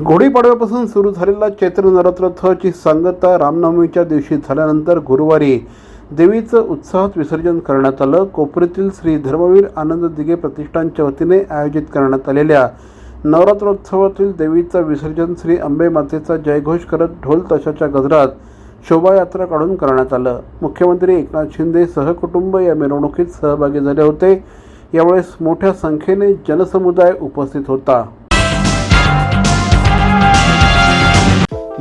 गुढीपाडव्यापासून सुरू झालेला चैत्र नवरात्रोत्सवाची सांगता रामनवमीच्या दिवशी झाल्यानंतर गुरुवारी देवीचं उत्साहात विसर्जन करण्यात आलं. कोपरीतील श्री धर्मवीर आनंद दिघे प्रतिष्ठानच्या वतीने आयोजित करण्यात आलेल्या नवरात्रोत्सवातील देवीचं विसर्जन श्री अंबे मातेचा जयघोष करत ढोल ताशाच्या गजरात शोभायात्रा काढून करण्यात आलं. मुख्यमंत्री एकनाथ शिंदे सहकुटुंब या मिरवणुकीत सहभागी झाले होते. यावेळेस मोठ्या संख्येने जनसमुदाय उपस्थित होता.